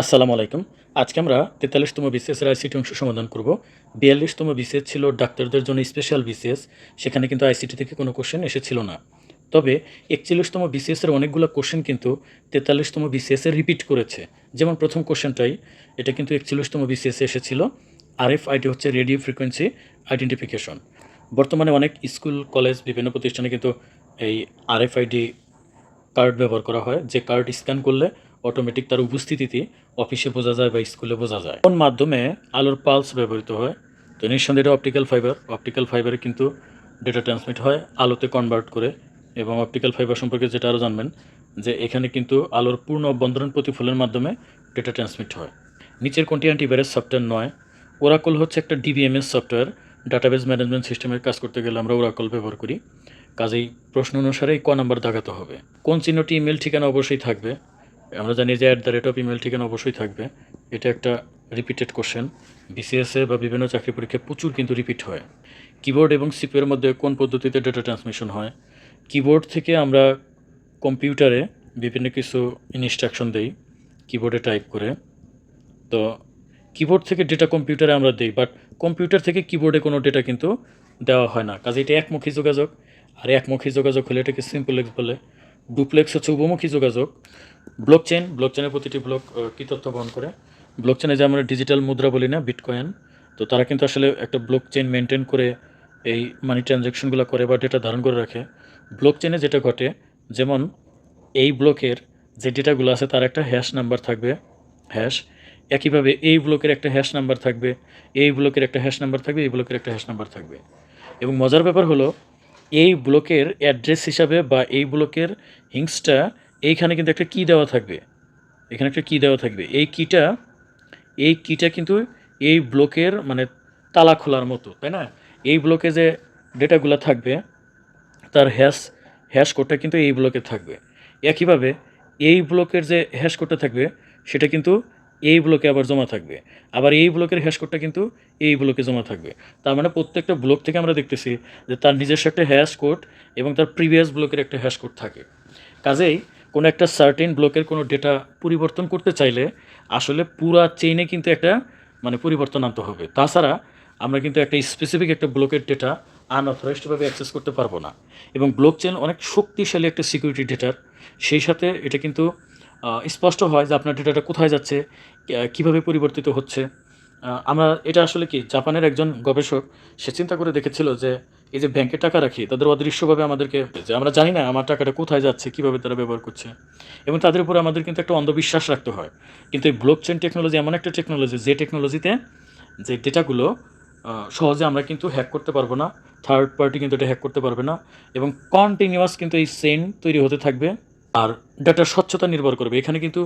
আসসালামু আলাইকুম। আজকে আমরা তেতাল্লিশতম বিসিএস এর আইসিটি অংশ সমাধান করব। বিয়াল্লিশতম বিসিএস ছিল ডাক্তারদের জন্য স্পেশাল বিসিএস, সেখানে কিন্তু আইসিটি থেকে কোনো কোশ্চেন এসেছিল না। তবে একচল্লিশতম বিসিএস এর অনেকগুলো কোশ্চেন কিন্তু তেতাল্লিশতম বিসিএস রিপিট করেছে। যেমন প্রথম কোশ্চেনটাই এটা কিন্তু একচল্লিশতম বিসিএস এসেছিল। আরএফ আইটি হচ্ছে রেডিও ফ্রিকোয়েন্সি আইডেন্টিফিকেশন বর্তমানে অনেক স্কুল কলেজ বিভিন্ন প্রতিষ্ঠানে কিন্তু এই আরএফআইডি কার্ড ব্যবহার করা হয়, যে কার্ড স্ক্যান করলে অটোমেটিক তার উপস্থিতিতে অফিসে বোঝা যায় বা স্কুলে বোঝা যায়। কোন মাধ্যমে আলোর পালস ব্যবহৃত হয়? তো নিঃসন্দেহে এটা অপটিক্যাল ফাইবার অপটিক্যাল ফাইবারে কিন্তু ডেটা ট্রান্সমিট হয় আলোতে কনভার্ট করে এবং অপটিক্যাল ফাইবার সম্পর্কে যেটা আরও জানবেন, যে এখানে কিন্তু আলোর পূর্ণ অভ্যন্তরীণ প্রতিফলনের মাধ্যমে ডেটা ট্রান্সমিট হয়। নিচের কোনটি অ্যান্টিভাইরাস সফটওয়্যার নয়? ওরাকল হচ্ছে একটা ডিবিএমএস সফটওয়্যার ডাটাবেস ম্যানেজমেন্ট সিস্টেমের কাজ করতে গেলে আমরা ওরাকল ব্যবহার করি। কাজেই প্রশ্ন অনুসারে ক নাম্বার দাগাতে হবে। কোন চিহ্নটি ইমেল ঠিকানা অবশ্যই থাকবে। আমরা জানি যে at the rate of email ঠিকানা অবশ্যই থাকবে। এটা একটা রিপিটেড কোশ্চেন বিসিএসএ বা বিভিন্ন চাকরি পরীক্ষায় প্রচুর কিন্তু রিপিট হয়। কিবোর্ড এবং সিপিওর মধ্যে কোন পদ্ধতিতে ডেটা ট্রান্সমিশন হয়? কিবোর্ড থেকে আমরা কম্পিউটারে বিভিন্ন কিছু ইনস্ট্রাকশন দেই কিবোর্ডে টাইপ করে। তো কিবোর্ড থেকে ডেটা কম্পিউটারে আমরা দিই বাট কম্পিউটার থেকে কিবোর্ডে কোনো ডেটা কিন্তু দেওয়া হয় না। কাজে এটা একমুখী যোগাযোগ। আর একমুখী যোগাযোগ হলে এটাকে সিম্পলেক্স বলে ডুপ্লেক্স হচ্ছে উপমুখী যোগাযোগ। ব্লক চেন ব্লক চেনের প্রতিটি ব্লক কী তথ্য বহন করে? ব্লক চেনে যে আমরা ডিজিটাল মুদ্রা বলি না বিটকয়েন তো তারা কিন্তু আসলে একটা ব্লক চেন মেনটেন করে এই মানি ট্রানজ্যাকশনগুলো করে বা ডেটা ধারণ করে রাখে। ব্লক চেনে যেটা ঘটে, যেমন এই ব্লকের যে ডেটাগুলো আছে, তার একটা হ্যাশ নাম্বার থাকবে হ্যাশ একইভাবে এই ব্লকের একটা হ্যাশ নাম্বার থাকবে, এই ব্লকের একটা হ্যাশ নাম্বার থাকবে, এই ব্লকের একটা হ্যাশ নাম্বার থাকবে। এবং মজার ব্যাপার হলো এই ব্লকের অ্যাড্রেস হিসাবে বা এই ব্লকের হিংসটা এইখানে কিন্তু একটা কী দেওয়া থাকবে? এখানে একটা কী দেওয়া থাকবে? এই কিটা এই কিটা কিন্তু এই ব্লকের মানে তালা খোলার মতো, তাই না? এই ব্লকে যে ডেটাগুলো থাকবে, তার হ্যাশ হ্যাশ কোডটা কিন্তু এই ব্লকে থাকবে। একইভাবে এই ব্লকের যে হ্যাশ কোডটা থাকবে, সেটা কিন্তু এই ব্লকে আবার জমা থাকবে। আবার এই ব্লকের হ্যাশ কোডটা কিন্তু এই ব্লকে জমা থাকবে। তার মানে প্রত্যেকটা ব্লক থেকে আমরা দেখতেছি যে তার নিজস্ব একটা হ্যাশ কোড এবং তার প্রিভিয়াস ব্লকের একটা হ্যাশ কোড থাকে। কাজেই কোনো একটা সার্টেন ব্লকের কোনো ডেটা পরিবর্তন করতে চাইলে আসলে পুরা চেইনে কিন্তু একটা মানে পরিবর্তন আনতে হবে। তাছাড়া আমরা কিন্তু একটা স্পেসিফিক একটা ব্লকের ডেটা আনঅথরাইজডভাবে অ্যাক্সেস করতে পারব না। এবং ব্লক চেন অনেক শক্তিশালী একটা সিকিউরিটি ডেটার সেই সাথে এটা কিন্তু স্পষ্ট হয় যে আপনার ডেটাটা কোথায় যাচ্ছে কীভাবে পরিবর্তিত হচ্ছে? আমরা, এটা আসলে কি, জাপানের একজন গবেষক, সে চিন্তা করে দেখেছিল যে এই যে ব্যাংকে টাকা রাখি, তাদের অদৃশ্যভাবে আমাদেরকে, যে আমরা জানি না আমার টাকাটা কোথায় যাচ্ছে, কীভাবে তারা ব্যবহার করছে। এবং তাদের উপরে আমাদের কিন্তু একটা অন্ধবিশ্বাস রাখতে হয়। কিন্তু এই ব্লক চেন টেকনোলজি এমন একটা টেকনোলজি যে টেকনোলজিতে যে ডেটাগুলো সহজে আমরা কিন্তু হ্যাক করতে পারব না থার্ড পার্টি কিন্তু এটা হ্যাক করতে পারবে না, এবং কন্টিনিউয়াস কিন্তু এই সেন তৈরি হতে থাকবে, আর ডাটার স্বচ্ছতা নির্ভর করবে। এখানে কিন্তু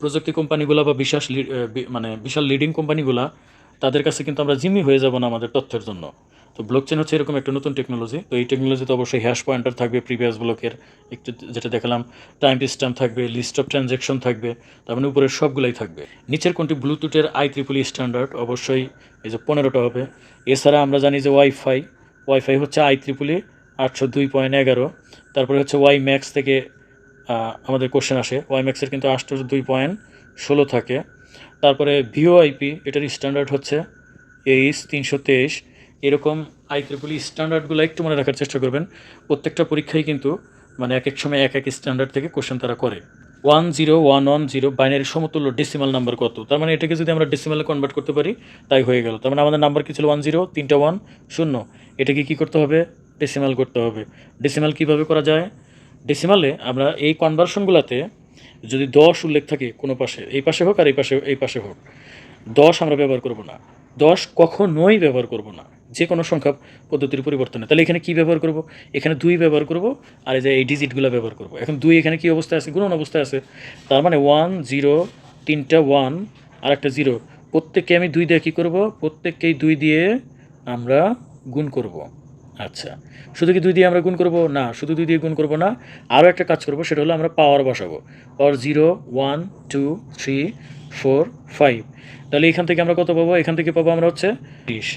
প্রযুক্তি কোম্পানিগুলো বা বিশাস লি- মানে বিশাল লিডিং কোম্পানিগুলা, তাদের কাছে কিন্তু আমরা জিম্মি হয়ে যাব না আমাদের তথ্যের জন্য। তো ব্লকচেন হচ্ছে এরকম একটা নতুন টেকনোলজি তো এই টেকনোলজিতে অবশ্যই হ্যাশ পয়েন্টার থাকবে প্রিভিয়াস ব্লকের একটু যেটা দেখালাম টাইম স্ট্যাম্প থাকবে লিস্ট অফ ট্রানজ্যাকশন থাকবে, তার মানে উপরের সবগুলাই থাকবে। নিচের কোনটি ব্লুটুথের আই ত্রিপুলি স্ট্যান্ডার্ড অবশ্যই এই যে পনেরোটা হবে। এছাড়া আমরা জানি যে ওয়াইফাই ওয়াইফাই হচ্ছে আই ত্রিপুলি আটশো দুই পয়েন্ট এগারো, তারপরে হচ্ছে ওয়াই ম্যাক্স থেকে আমাদের কোশ্চেন আসে। ওয়াই ম্যাক্সের কিন্তু আটশো দুই পয়েন্ট ষোলো থাকে। তারপরে ভিওআইপি এটার স্ট্যান্ডার্ড হচ্ছে এইচ তিনশো তেইশ। এরকম আই ত্রিপুলি স্ট্যান্ডার্ডগুলো একটু মনে রাখার চেষ্টা করবেন। প্রত্যেকটা পরীক্ষায় কিন্তু মানে এক এক সময় এক এক স্ট্যান্ডার্ড থেকে কোশ্চেন তারা করে। One zero one one zero binary সমতুল্য ডেসিমাল নাম্বার কত? তার মানে এটাকে যদি আমরা ডেসিমালে কনভার্ট করতে পারি, তাই হয়ে গেল। তার মানে আমাদের নাম্বার কি ছিল? ওয়ান জিরো তিনটা ওয়ান শূন্য। এটাকে কী করতে হবে? ডেসিমাল করতে হবে। ডেসিমাল কীভাবে করা যায়? ডেসিমালে আমরা এই কনভার্সনগুলোতে যদি দশ উল্লেখ থাকে কোনো পাশে, এই পাশে হোক আর এই পাশে এই পাশে হোক, দশ আমরা ব্যবহার করব না। দশ কখনোই ব্যবহার করব না। যে কোনো সংখ্যা পদ্ধতির পরিবর্তনে। তাহলে এখানে কি ব্যবহার করব? এখানে দুই ব্যবহার করব আর এই যে এই ডিজিটগুলো ব্যবহার করব। এখন দুই এখানে কি অবস্থায় আছে? গুণন অবস্থায় আছে। তার মানে ওয়ান জিরো তিনটা ওয়ান আর একটা জিরো প্রত্যেককে আমি দুই দিয়ে কী করব? প্রত্যেককেই দুই দিয়ে আমরা গুণ করব। আচ্ছা। শুধু কি দুই দিয়ে আমরা গুণ করব? না, শুধু দুই দিয়ে গুণ করব না। আরও একটা কাজ করব, সেটা হলো আমরা পাওয়ার বসাবো। Power zero one two three four five তাহলে এখান থেকে আমরা কত পাবো? এখান থেকে পাবো আমরা হচ্ছে ত্রিশ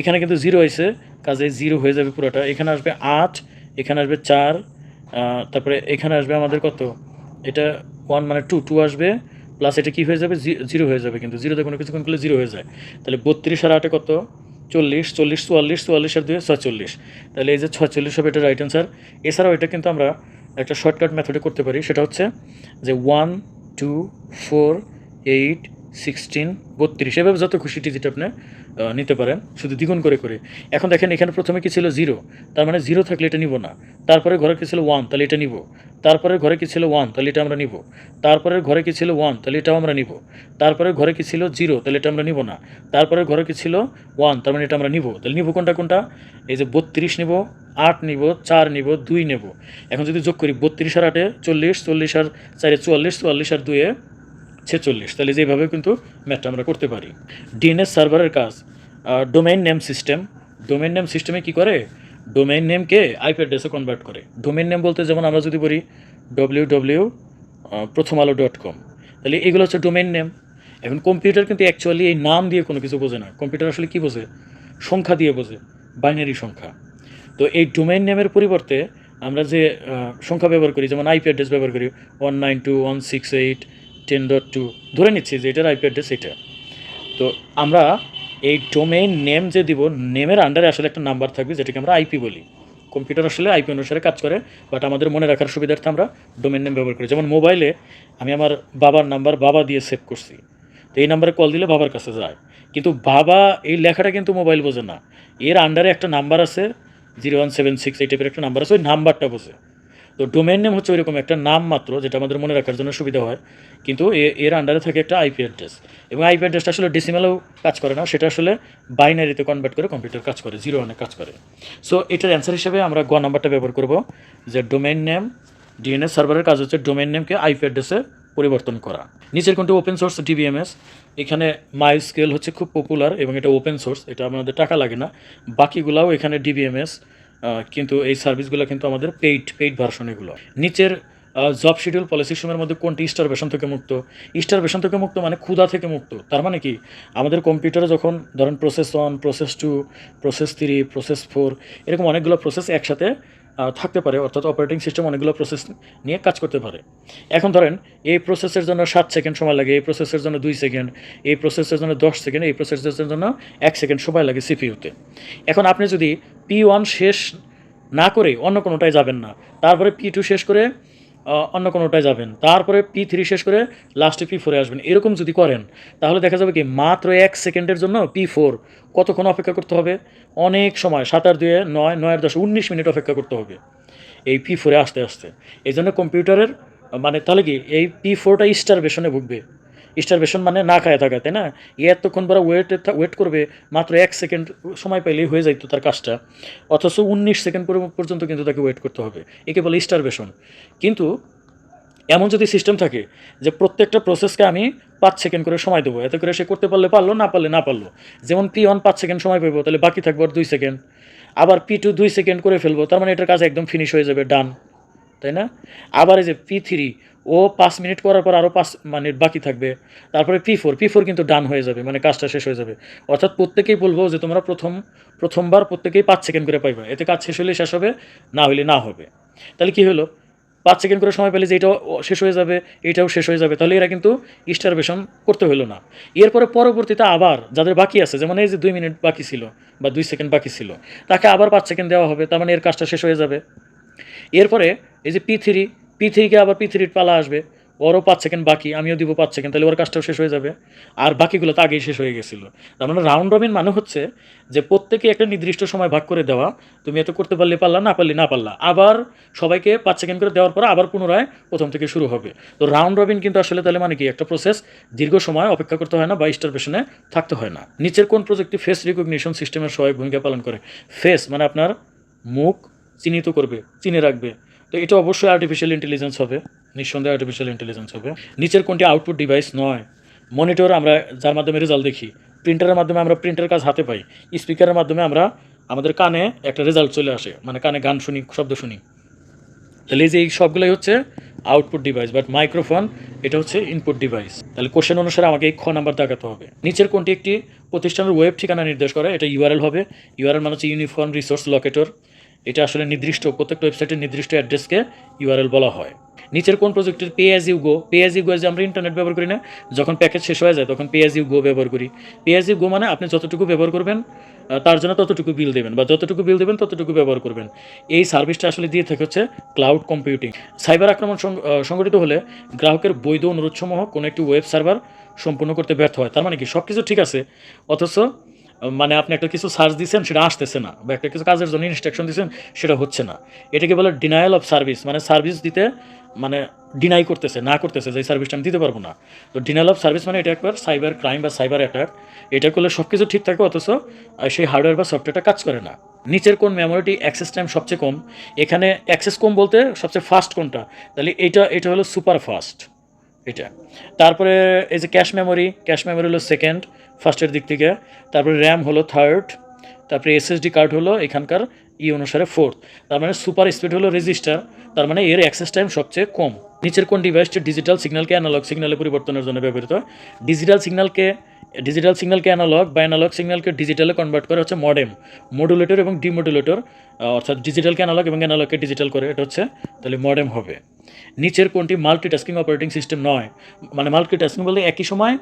এখানে কিন্তু জিরো হয়েছে, কাজে জিরো হয়ে যাবে পুরোটা। এখানে আসবে আট, এখানে আসবে চার তারপরে এখানে আসবে আমাদের কত? এটা ওয়ান মানে টু টু আসবে প্লাস এটা কী হয়ে যাবে? জিরো হয়ে যাবে কিন্তু। জিরোতে কোনো কিছুক্ষণ করলে জিরো হয়ে যায়। তাহলে বত্রিশ আর আটে কত? চল্লিশ চল্লিশ, চুয়াল্লিশ চুয়াল্লিশ আর দুয়ে ছয়চল্লিশ। তাহলে এই যে ছয়চল্লিশ হবে এটা রাইট অ্যান্সার এছাড়াও এটা কিন্তু আমরা একটা শর্টকাট মেথডে করতে পারি। সেটা হচ্ছে যে one two four eight sixteen বত্রিশ। এভাবে যত খুশি ডিজিট আপনি নিতে পারেন, শুধু দ্বিগুণ করে করে। এখন দেখেন এখানে প্রথমে কি ছিল জিরো? তার মানে জিরো থাকলে এটা নিব না। তারপরে ঘরে কি ছিল ওয়ান তাহলে এটা নিব। তারপরে ঘরে কি ছিল ওয়ান তাহলে এটা আমরা নিব। তারপরে ঘরে কি ছিল ওয়ান তাহলে এটাও আমরা নিব। তারপরে ঘরে কি ছিল জিরো? তাহলে এটা আমরা নিব না। তারপরে ঘরে কি ছিল ওয়ান তার মানে এটা আমরা নিব। তাহলে নিব কোনটা কোনটা? এই যে বত্রিশ নিব, আট নিব, চার নিব, দুই নেব। এখন যদি যোগ করি বত্রিশ আর আটে চল্লিশ চল্লিশ আর চারে চুয়াল্লিশ চুয়াল্লিশ আর দুয়ে ছেচল্লিশ। তাহলে যেভাবে কিন্তু ম্যাথটা আমরা করতে পারি। ডিএনএস সার্ভারের কাজ। Domain name system domain name সিস্টেমে কি করে? ডোমেইন নেমকে আইপি অ্যাড্রেসে কনভার্ট করে। ডোমেইন নেম বলতে যেমন আমরা যদি বলি ডব্লিউ ডব্লিউ প্রথম আলো ডট কম তাহলে এগুলো হচ্ছে ডোমেইন নেম এখন কম্পিউটার কিন্তু অ্যাকচুয়ালি এই নাম দিয়ে কোনো কিছু বোঝে না। কম্পিউটার আসলে কী বোঝে? সংখ্যা দিয়ে বোঝে। বাইনারি সংখ্যা। তো এই ডোমেইন নেমের পরিবর্তে আমরা যে সংখ্যা ব্যবহার করি, যেমন আইপি অ্যাড্রেস ব্যবহার করি one nine two one six eight ten dot two ধরে নিচ্ছি যে এটার আইপি অ্যাড্রেস এটা। তো আমরা এই ডোমেইন নেম যে দিব নেমের আন্ডারে আসলে একটা নাম্বার থাকবে, যেটাকে আমরা আইপি বলি। কম্পিউটার আসলে আইপি অনুসারে কাজ করে বাট আমাদের মনে রাখার সুবিধার্থে আমরা ডোমেন নেম ব্যবহার করি। যেমন মোবাইলে আমি আমার বাবার নাম্বার বাবা দিয়ে সেভ করছি। তো এই নাম্বারে কল দিলে বাবার কাছে যায়। কিন্তু বাবা এই লেখাটা কিন্তু মোবাইল বোঝে না। এর আন্ডারে একটা নাম্বার আছে জিরো ওয়ান সেভেন সিক্স এই টাইপের একটা নাম্বার আছে, ওই নাম্বারটা বোঝে। তো ডোমেন নেম হচ্ছে ওইরকম একটা নাম মাত্র, যেটা আমাদের মনে রাখার জন্য সুবিধা হয়। কিন্তু এর আন্ডারে থাকে একটা আইপি অ্যাড্রেস এবং আইপি অ্যাড্রেসটা আসলে ডেসিমেলেও কাজ করে না, সেটা আসলে বাইনারিতে কনভার্ট করে কম্পিউটার কাজ করে জিরো ওয়ানে কাজ করে। সো এটার অ্যান্সার হিসেবে আমরা গ নাম্বারটা ব্যবহার করব, যে ডোমেন নেম ডিএনএস সার্ভারের কাজ হচ্ছে ডোমেন নেমকে আইপি অ্যাড্রেসে পরিবর্তন করা। নিচের কোনটি ওপেন সোর্স ডিবিএমএস এখানে মাই স্কেল হচ্ছে খুব পপুলার এবং এটা ওপেন সোর্স এটা আমাদের টাকা লাগে না। বাকিগুলাও এখানে ডিবিএমএস কিন্তু এই সার্ভিসগুলো কিন্তু আমাদের পেইড পেইড ভার্সন এগুলো। নিচের জব শিডিউল পলিসি সময়ের মধ্যে কোনটি স্টারবেশন থেকে মুক্ত? স্টারবেশন থেকে মুক্ত মানে ক্ষুধা থেকে মুক্ত। তার মানে কি? আমাদের কম্পিউটারে যখন ধরেন process one process two process three process four এরকম অনেকগুলো প্রসেস একসাথে থাকতে পারে, অর্থাৎ অপারেটিং সিস্টেম অনেকগুলো প্রসেস নিয়ে কাজ করতে পারে। এখন ধরেন, এই প্রসেসের জন্য সাত সেকেন্ড সময় লাগে, এই প্রসেসের জন্য দুই সেকেন্ড এই প্রসেসের জন্য দশ সেকেন্ড এই প্রসেসের জন্য এক সেকেন্ড সময় লাগে সিপিইউতে এখন আপনি যদি পি ওয়ান শেষ না করে অন্য কোনোটায় যাবেন না, তারপরে পি টু শেষ করে অন্য কোনোটায় যাবেন। তারপরে পি থ্রি শেষ করে লাস্টে পি ফোরে আসবেন। এরকম যদি করেন, তাহলে দেখা যাবে কি মাত্র এক সেকেন্ডের জন্য পি ফোর কতক্ষণ অপেক্ষা করতে হবে? অনেক সময়, সাত আর দুয়ে নয় নয় আর দশ, উনিশ মিনিট অপেক্ষা করতে হবে এই পি ফোরে আসতে আসতে। এই জন্য কম্পিউটারের মানে তাহলে কি এই পি ফোরটা স্টারবেশনে ভুগবে। স্টারবেশন মানে না খায় থাকা, তাই না? এ এতক্ষণ পরে ওয়েট ওয়েট করবে, মাত্র এক সেকেন্ড সময় পাইলেই হয়ে যাইতো তার কাজটা। অথচ উনিশ সেকেন্ড পর্যন্ত কিন্তু তাকে ওয়েট করতে হবে। একে বলে স্টারবেশন কিন্তু এমন যদি সিস্টেম থাকে যে প্রত্যেকটা প্রসেসকে আমি পাঁচ সেকেন্ড করে সময় দেবো, এতে করে সে করতে পারলে পারল, না পারলে না পারল। যেমন পি ওয়ান পাঁচ সেকেন্ড সময় পাবো তাহলে বাকি থাকব আর দুই সেকেন্ড আবার পি টু দুই সেকেন্ড করে ফেলব, তার মানে এটার কাজ একদম ফিনিশ হয়ে যাবে ডান তাই না? আবার এই যে পি থ্রি ও পাঁচ মিনিট করার পর আরও পাঁচ মিনিট বাকি থাকবে। তারপরে পি ফোর পি ফোর কিন্তু ডান হয়ে যাবে মানে কাজটা শেষ হয়ে যাবে। অর্থাৎ প্রত্যেকেই বলব যে তোমরা প্রথম, প্রথমবার প্রত্যেকেই পাঁচ সেকেন্ড করে পাইবে। এতে কাজ শেষ হলে শেষ হবে, না হলে না হবে। তাহলে কি হলো? পাঁচ সেকেন্ড করে সময় পেলে যে এটাও শেষ হয়ে যাবে, এটাও শেষ হয়ে যাবে, তাহলে এরা কিন্তু স্টারবেশন করতে হলো না। এরপরে পরবর্তীতে আবার যাদের বাকি আছে, যেমন এই যে দুই মিনিট বাকি ছিল বা দুই সেকেন্ড বাকি ছিল, তাকে আবার পাঁচ সেকেন্ড দেওয়া হবে, তার মানে এর কাজটা শেষ হয়ে যাবে। এরপরে এই যে পি থ্রি পি থ্রিকে আবার পি থ্রির পালা আসবে। ওরও পাঁচ সেকেন্ড বাকি, আমিও দিব পাঁচ সেকেন্ড তাহলে ওর কাজটাও শেষ হয়ে যাবে। আর বাকিগুলো তো আগেই শেষ হয়ে গেছিল। তার মানে রাউন্ড রবিন মানে হচ্ছে যে প্রত্যেকে একটা নির্দিষ্ট সময় ভাগ করে দেওয়া। তুমি এত করতে পারলে পারলা, না পারলে না পারলা। আবার সবাইকে পাঁচ সেকেন্ড করে দেওয়ার পর আবার পুনরায় প্রথম থেকে শুরু হবে। তো রাউন্ড রবিন কিন্তু আসলে তাহলে মানে কি? একটা প্রসেস দীর্ঘ সময় অপেক্ষা করতে হয় না বা স্টারবেশনে থাকতে হয় না। নিচের কোন প্রযুক্তি ফেস রিকগনিশন সিস্টেমের সহায়ক ভূমিকা পালন করে? ফেস মানে আপনার মুখ চিহ্নিত করবে, চিনে রাখবে। তো এটা অবশ্যই আর্টিফিশিয়াল ইন্টেলিজেন্স হবে, নিঃসন্দেহে আর্টিফিশিয়াল ইন্টেলিজেন্স হবে। নিচের কোনটি আউটপুট ডিভাইস নয়। মনিটর আমরা যার মাধ্যমে রেজাল্ট দেখি। প্রিন্টারের মাধ্যমে আমরা প্রিন্টার কাজ হাতে পাই। স্পিকারের মাধ্যমে আমরা, আমাদের কানে একটা রেজাল্ট চলে আসে। মানে কানে গান শুনি, শব্দ শুনি। তাহলে এই যে এই সবগুলোই হচ্ছে আউটপুট ডিভাইস বাট মাইক্রোফোন এটা হচ্ছে ইনপুট ডিভাইস তাহলে কোশ্চেন অনুসারে আমাকে এই খ নাম্বার দেখাতে হবে। নিচের কোনটি একটি প্রতিষ্ঠানের ওয়েব ঠিকানা নির্দেশ করে, এটা ইউআরএল হবে। ইউআরএল মানে হচ্ছে ইউনিফর্ম রিসোর্স লোকেটর এটা আসলে নির্দিষ্ট, প্রত্যেকটা ওয়েবসাইটের নির্দিষ্ট অ্যাড্রেসকে ইউআরএল বলা হয়। নিচের কোন প্রজেক্টের pay as you go pay as you go যে আমরা ইন্টারনেট ব্যবহার করি না, যখন প্যাকেজ শেষ হয়ে যায় তখন পে অ্যাজ ইউ গো ব্যবহার করি। পে অ্যাজ ইউ গো মানে আপনি যতটুকু ব্যবহার করবেন তার জন্য ততটুকু বিল দেবেন বা যতটুকু বিল দেবেন ততটুকু ব্যবহার করবেন। এই সার্ভিসটা আসলে দিয়ে থাকে হচ্ছে ক্লাউড কম্পিউটিং সাইবার আক্রমণ সংগঠিত হলে গ্রাহকের বৈধ অনুরোধসমূহ কোনো একটি ওয়েব সার্ভার সম্পূর্ণ করতে ব্যর্থ হয়। তার মানে কি? সব কিছু ঠিক আছে, অথচ মানে আপনি একটা কিছু সার্চ দিচ্ছেন সেটা আসতেছে না বা একটা কিছু কাজের জন্য ইনস্ট্রাকশন দিচ্ছেন সেটা হচ্ছে না। এটাকে বলে ডিনায়াল অফ সার্ভিস মানে সার্ভিস দিতে মানে ডিনাই করতেছে, না করতেছে, যে সার্ভিসটা আমি দিতে পারব না। তো ডিনায়াল অফ সার্ভিস মানে এটা একবার সাইবার ক্রাইম বা সাইবার অ্যাটাক এটা করলে সব কিছু ঠিক থাকে অথচ সেই হার্ডওয়্যার বা সফটওয়্যারটা কাজ করে না। নিচের কোন মেমোরিটি অ্যাক্সেস টাইম সবচেয়ে কম, এখানে অ্যাক্সেস কম বলতে সবচেয়ে ফাস্ট কোনটা তাহলে এটা এটা হলো সুপার ফাস্ট এটা। তারপরে এই যে ক্যাশ মেমোরি ক্যাশ মেমোরি হলো সেকেন্ড ফার্স্টের দিক থেকে। তারপরে র্যাম হলো থার্ড, তারপরে এসএসডি কার্ড হলো এখানকার ই অনুসারে ফোর্থ। তার মানে সুপার স্পিড হলো রেজিস্টার, তার মানে এর অ্যাক্সেস টাইম সবচেয়ে কম। নিচের কোন ডিভাইসটি ডিজিটাল সিগন্যালকে অ্যানালগ সিগন্যালে পরিবর্তনের জন্য ব্যবহৃত। ডিজিটাল সিগন্যালকে ডিজিটাল সিগন্যালকে অ্যানালগ বা অ্যানালগ সিগন্যালকে ডিজিটালে কনভার্ট করে হচ্ছে মডেম মডুলেটর এবং ডিমডুলেটর অর্থাৎ ডিজিটালকে অ্যানালগ এবং অ্যানালগকে ডিজিটাল করে, এটা হচ্ছে তাহলে মডেম হবে। নিচের কোনটি মাল্টিটাস্কিং অপারেটিং সিস্টেম নয়। মানে মাল্টিটাস্কিং বলতে একই সময়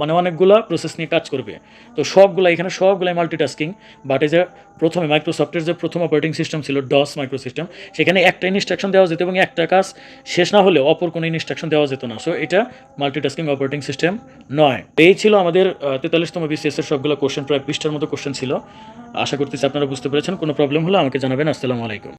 মানে অনেকগুলা প্রসেস নিয়ে কাজ করবে। তো সবগুলা এখানে সবগুলাই মাল্টিটাস্কিং বাট এই যে প্রথমে মাইক্রোসফটের যে প্রথম অপারেটিং সিস্টেম ছিল ডস মাইক্রো সিস্টেম সেখানে একটা ইনস্ট্রাকশন দেওয়া যেত এবং একটা কাজ শেষ না হলে অপর কোনো ইনস্ট্রাকশন দেওয়া যেত না। সো এটা মাল্টিটাস্কিং অপারেটিং সিস্টেম নয়। এই ছিল আমাদের তেতাল্লিশতম বিসিএস এর সবগুলো কোশ্চেন প্রায় পৃষ্ঠার মতো কোশ্চেন ছিল। আশা করতেছি আপনারা বুঝতে পেরেছেন, কোনো প্রবলেম হলে আমাকে জানাবেন। আসসালামু আলাইকুম।